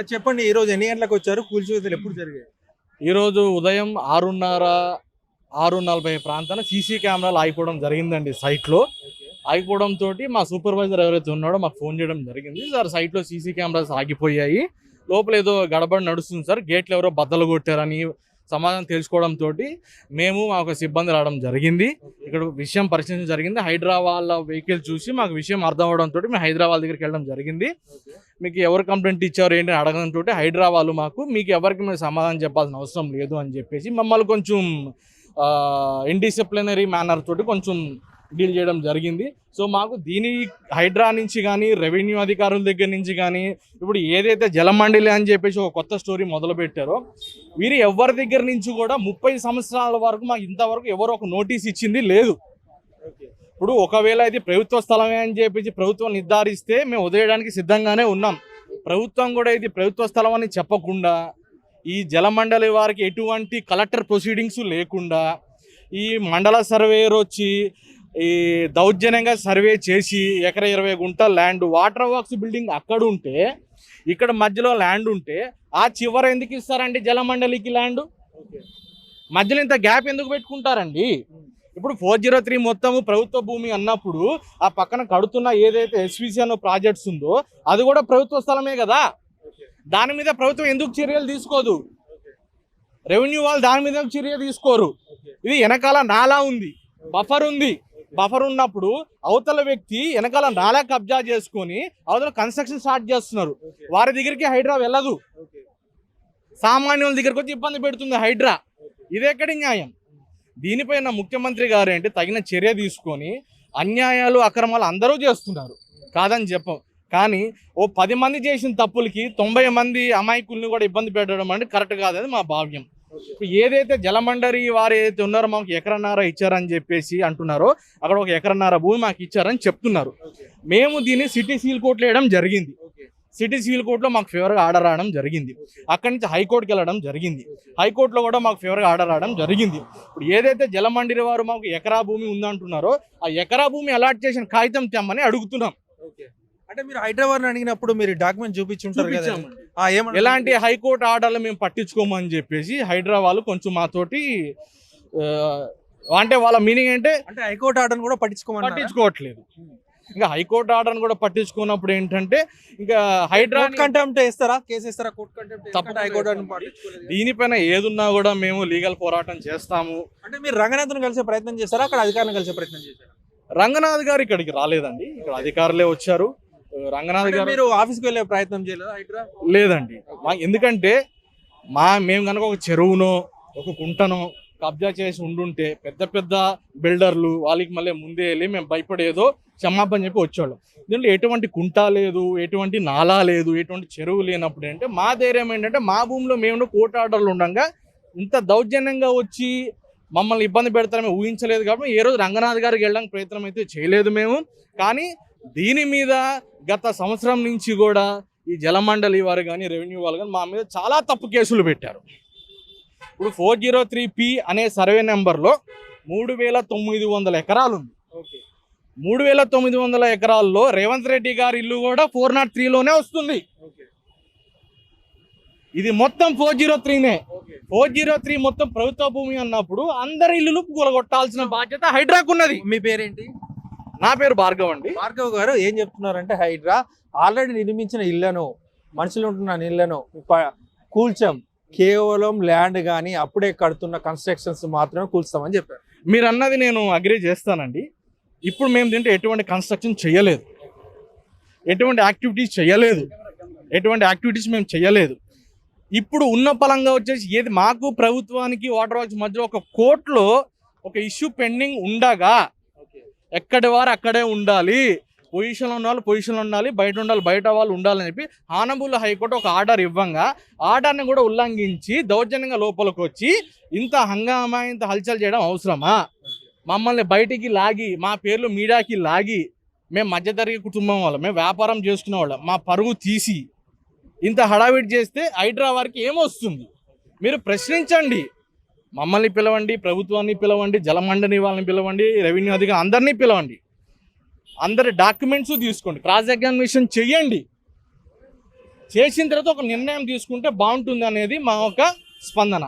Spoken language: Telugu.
చెప్పండి ఈ రోజు ఎన్ని గంటలకు వచ్చారు? కూల్చివేతలు ఎప్పుడు జరిగాయి? ఈరోజు ఉదయం ఆరున్నర ఆరు నలభై ప్రాంతాన సీసీ కెమెరాలు ఆగిపోవడం జరిగిందండి సైట్లో. ఆగిపోవడం తోటి మా సూపర్వైజర్ ఎవరైతే ఉన్నాడో మాకు ఫోన్ చేయడం జరిగింది. సార్ సైట్లో సీసీ కెమెరాస్ ఆగిపోయాయి. లోపల ఏదో గడబడి నడుస్తుంది సార్. గేట్లు ఎవరో బద్దలు కొట్టారని సమాధానం తెలుసుకోవడం తోటి మేము మా ఒక సిబ్బంది రావడం జరిగింది. ఇక్కడ విషయం పరిశీలన జరిగింది. హైదరాబాద్ వెహికల్ చూసి మాకు విషయం అర్థం అవడం తోటి మేము హైదరాబాద్ దగ్గరికి వెళ్ళడం జరిగింది. మీకు ఎవరు కంప్లైంట్ ఇచ్చారు ఏంటి అని అడగడం తోటి హైదరాబాద్ మాకు మీకు ఎవరికి మేము సమాధానం చెప్పాల్సిన అవసరం లేదు అని చెప్పేసి మమ్మల్ని కొంచెం ఇండిసిప్లినరీ మేనర్ తోటి కొంచెం డీల్ చేయడం జరిగింది. సో మాకు దీని హైడ్రా నుంచి కానీ రెవెన్యూ అధికారుల దగ్గర నుంచి కానీ ఇప్పుడు ఏదైతే జలమండలి అని చెప్పేసి ఒక కొత్త స్టోరీ మొదలు పెట్టారో వీరు ఎవరి దగ్గర నుంచి కూడా ముప్పై సంవత్సరాల వరకు మాకు ఇంతవరకు ఎవరు ఒక నోటీస్ ఇచ్చింది లేదు. ఇప్పుడు ఒకవేళ ఇది ప్రభుత్వ స్థలమే అని చెప్పేసి ప్రభుత్వం నిర్ధారిస్తే మేము వదిలేయడానికి సిద్ధంగానే ఉన్నాం. ప్రభుత్వం కూడా ఇది ప్రభుత్వ స్థలం అని చెప్పకుండా ఈ జలమండలి వారికి ఎటువంటి కలెక్టర్ ప్రొసీడింగ్స్ లేకుండా ఈ మండల సర్వేయర్ వచ్చి ఈ దౌర్జన్యంగా సర్వే చేసి ఎకర ఇరవై గుంటల ల్యాండ్ వాటర్ వర్క్స్ బిల్డింగ్ అక్కడ ఉంటే ఇక్కడ మధ్యలో ల్యాండ్ ఉంటే ఆ చివర ఎందుకు ఇస్తారండి జలమండలికి ల్యాండ్? మధ్యలో ఇంత గ్యాప్ ఎందుకు పెట్టుకుంటారండి? ఇప్పుడు ఫోర్ జీరో త్రీ మొత్తము ప్రభుత్వ భూమి అన్నప్పుడు ఆ పక్కన కడుతున్న ఏదైతే ఎస్విసి అన్న ప్రాజెక్ట్స్ ఉందో అది కూడా ప్రభుత్వ స్థలమే కదా? దాని మీద ప్రభుత్వం ఎందుకు చర్యలు తీసుకోదు? రెవెన్యూ వాళ్ళు దాని మీద చర్య తీసుకోరు? ఇది వెనకాల నాలా ఉంది బఫర్ ఉంది. బఫర్ ఉన్నప్పుడు అవతల వ్యక్తి వెనకాల నాలా కబ్జా చేసుకొని అవతల కన్స్ట్రక్షన్ స్టార్ట్ చేస్తున్నారు. వారి దగ్గరికి హైడ్రా వెళ్ళదు. సామాన్యుల దగ్గరకు వచ్చి ఇబ్బంది పెడుతుంది హైడ్రా. ఇది ఎక్కడి న్యాయం? దీనిపైన ముఖ్యమంత్రి గారు ఏంటి తగిన చర్య తీసుకొని అన్యాయాలు అక్రమాలు అందరూ చేస్తున్నారు. కాదని చెప్పం. కానీ ఓ పది మంది చేసిన తప్పులకి తొంభై మంది అమాయకుల్ని కూడా ఇబ్బంది పెట్టడం అంటే కరెక్ట్ కాదని మా భావ్యం ఇప్పుడు ఏదైతే జలమండరి వారు ఏదైతే ఉన్నారో మాకు ఎకరన్నర ఇచ్చారని చెప్పేసి అంటున్నారో అక్కడ ఒక ఎకరన్నర భూమి మాకు ఇచ్చారని చెప్తున్నారు. మేము దీన్ని సిటీ సీల్ కోట్లు వేయడం జరిగింది. సిటీ సివిల్ కోర్టులో మాకు ఫేవర్గా ఆర్డర్ రావడం జరిగింది. అక్కడి నుంచి హైకోర్టుకి వెళ్ళడం జరిగింది. హైకోర్టులో కూడా మాకు ఫేవర్గా ఆర్డర్ రావడం జరిగింది. ఇప్పుడు ఏదైతే జలమండలి వారు మాకు ఎకరా భూమి ఉందంటున్నారో ఆ ఎకరా భూమి అలాట్ చేసిన కాగితం తెమ్మని అడుగుతున్నాం. అంటే మీరు హైదరాబాద్ అడిగినప్పుడు మీరు డాక్యుమెంట్ చూపించుంటారు కదా? ఎలాంటి హైకోర్టు ఆర్డర్లు మేము పట్టించుకోమని చెప్పేసి హైదరాబాద్ కొంచెం మాతోటి అంటే వాళ్ళ మీనింగ్ అంటే అంటే హైకోర్టు ఆర్డర్ కూడా పట్టించుకోమన్నారు? పట్టించుకోవట్లేదు. ఇంకా హైకోర్టు ఆర్డర్ కూడా పట్టించుకున్నప్పుడు ఏంటంటే ఇంకా హైడ్రా కంటెంప్ట్ వేస్తారా కేసు వేస్తారా కోర్టు కంటెంప్ట్ తప్పకుండా హైకోర్టు. దీనిపైన ఏదున్నా కూడా మేము లీగల్ పోరాటం చేస్తాము. అంటే మీరు రంగనాథన్ కలిసే ప్రయత్నం చేస్తారా? అక్కడ అధికారులను కలిసే ప్రయత్నం చేశారా? రంగనాథ్ గారు ఇక్కడికి రాలేదండి. ఇక్కడ అధికారులే వచ్చారు. రంగనాథ్ గారు మీరు ఆఫీస్కి వెళ్ళే ప్రయత్నం చేయలేదా హైడ్రా? లేదండి. మా- ఎందుకంటే మా మేము కనుక ఒక చెరువునో ఒక కుంటనో కబ్జా చేసి ఉండుంటే పెద్ద పెద్ద బిల్డర్లు వాళ్ళకి మళ్ళీ ముందే వెళ్ళి మేము భయపడేదో క్షమాపణ చెప్పి వచ్చేవాళ్ళం. దీంట్లో ఎటువంటి కుంట లేదు ఎటువంటి నాలా లేదు ఎటువంటి చెరువు లేనప్పుడు అంటే మా ధైర్యం ఏంటంటే మా భూమిలో మేము కోర్టు ఆర్డర్లు ఉండగా ఇంత దౌర్జన్యంగా వచ్చి మమ్మల్ని ఇబ్బంది పెడతారని ఊహించలేదు కాబట్టి ఏ రోజు రంగనాథ్ గారికి వెళ్ళడానికి ప్రయత్నం అయితే చేయలేదు మేము. కానీ దీని మీద గత సంవత్సరం నుంచి కూడా ఈ జలమండలి వారు కానీ రెవెన్యూ వాళ్ళు కానీ మా మీద చాలా తప్పు కేసులు పెట్టారు. ఇప్పుడు ఫోర్ జీరో త్రీ పి అనే సర్వే నెంబర్లో మూడు వేల తొమ్మిది వందల ఎకరాలు ఉంది ఓకే. మూడు వేల తొమ్మిది వందల ఎకరాల్లో రేవంత్ రెడ్డి గారి ఇల్లు కూడా ఫోర్ నాట్ త్రీలోనే వస్తుంది. ఇది మొత్తం ఫోర్ జీరో త్రీనే ఫోర్ జీరో త్రీ మొత్తం ప్రభుత్వ భూమి అన్నప్పుడు అందరి ఇల్లులు కూలగొట్టాల్సిన బాధ్యత హైడ్రాకు ఉన్నది. మీ పేరేంటి? నా పేరు భార్గవ్ అండి. భార్గవ్ గారు ఏం చెప్తున్నారంటే హైడ్రా ఆల్రెడీ నిర్మించిన ఇళ్ళను మనుషులు ఉంటున్న ఇళ్ళను కూల్చాం కేవలం ల్యాండ్ కానీ అప్పుడే కడుతున్న కన్స్ట్రక్షన్స్ మాత్రమే కూల్స్తామని చెప్పారు. మీరు అన్నది నేను అగ్రి చేస్తానండి. ఇప్పుడు మేము దీంట్లో ఎటువంటి కన్స్ట్రక్షన్ చేయలేదు. ఎటువంటి యాక్టివిటీస్ చేయలేదు. ఎటువంటి యాక్టివిటీస్ మేము చేయలేదు. ఇప్పుడు ఉన్న పలంగా వచ్చేసి ఏది మాకు ప్రభుత్వానికి వాటర్ వర్క్స్ మధ్యలో ఒక కోర్టులో ఒక ఇష్యూ పెండింగ్ ఉండగా ఎక్కడి వారు అక్కడే ఉండాలి. పొజిషన్లో ఉన్న వాళ్ళు పొజిషన్లో ఉండాలి బయట ఉండాలి బయట వాళ్ళు ఉండాలని చెప్పి హానబుల్ హైకోర్టు ఒక ఆర్డర్ ఇవ్వంగా. ఆర్డర్ని కూడా ఉల్లంఘించి దౌర్జన్యంగా లోపలికి వచ్చి ఇంత హంగామా ఇంత హల్చల్ చేయడం అవసరమా? మమ్మల్ని బయటికి లాగి మా పేర్లు మీడియాకి లాగి మేము మధ్యతరగతి కుటుంబం వాళ్ళం మేము వ్యాపారం చేసుకునే వాళ్ళం మా పరుగు తీసి ఇంత హడావిడి చేస్తే హైడ్రా ఏమొస్తుంది మీరు ప్రశ్నించండి. మమ్మల్ని పిలవండి ప్రభుత్వాన్ని పిలవండి జలమండలి వాళ్ళని పిలవండి రెవెన్యూ అధికారులు అందరినీ పిలవండి. అందరి డాక్యుమెంట్స్ తీసుకోండి. క్రాస్ ఎగ్జామినేషన్ చెయ్యండి చేసిన తర్వాత ఒక నిర్ణయం తీసుకుంటే బాగుంటుంది అనేది మా యొక్క స్పందన.